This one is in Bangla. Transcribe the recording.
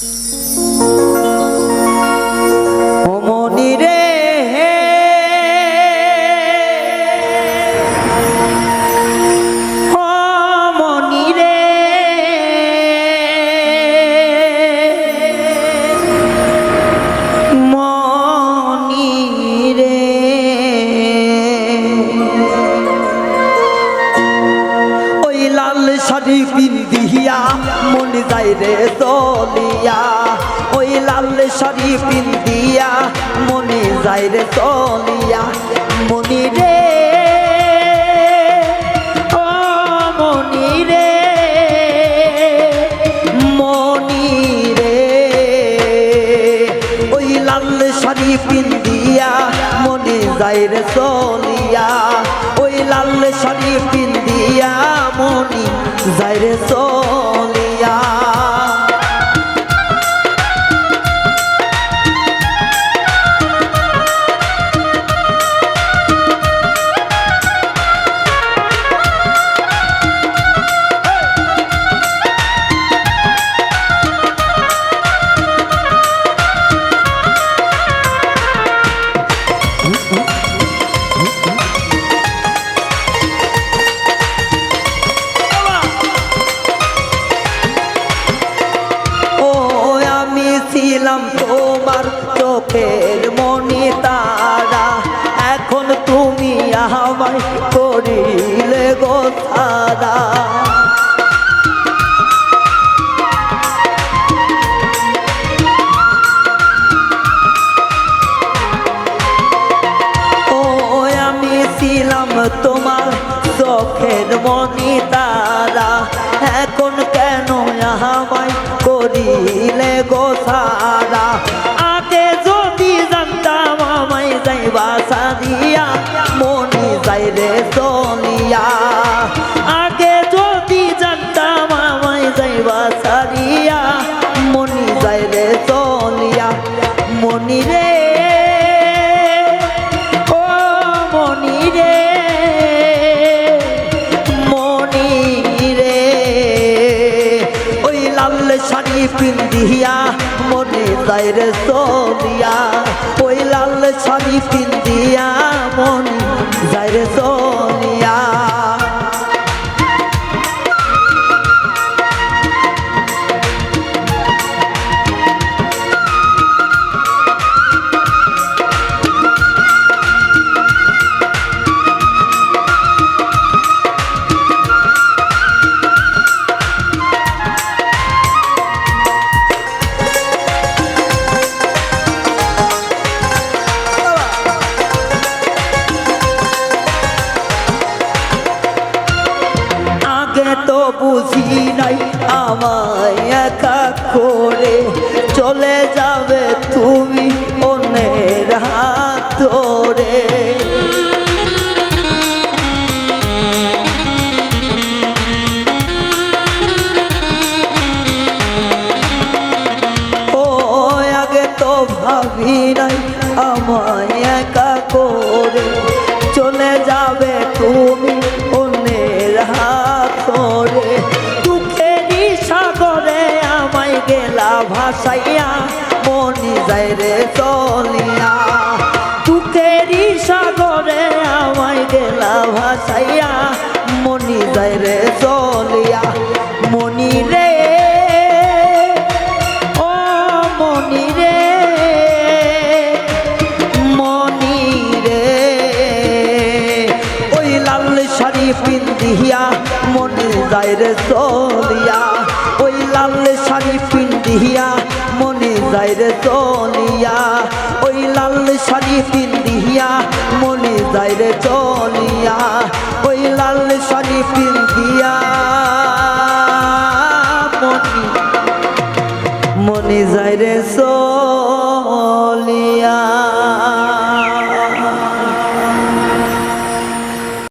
ও শাড়ি পিন্দিয়া মন যায় রে তলিয়া ওই লাল শাড়ি পিন্দিয়া মনে যায় রে তলিয়া মনি রে, ও মনি রে মনি রে। ওই লাল শাড়ি পিন্দিয়া মনে যায় রে চলিয়া ওই লাল শাড়ি পিন্দিয়া মনি যায় চোখের মনি তারা, এখন তুমি আমায় করিলে গো তারা তোমার চোখের মনি তারা, এখন কেন আমায় করিলে গো লাল শাড়ি পিন্দিয়া মনে তাইরে সোনিয়া। ওই লাল শাড়ি পিন্দিয়া মনে যাইরে সোনিয়া। নাই আমায় একা করে চলে যাবে তুমি অন্যের হাত ধরে। ও আগে তো ভাবি ভাসাইয়া মনি যায় রে চলিয়া। দুঃখেরই সাগরে আমায় গেলা ভাসাইয়া মনি যায় রে চলিয়া। মনি রে যায় রে চলিয়া। মনে যায় রে চলিয়া ওই লাল শাড়ি পিন্দিয়া মনি মনে যায় রে চলিয়া।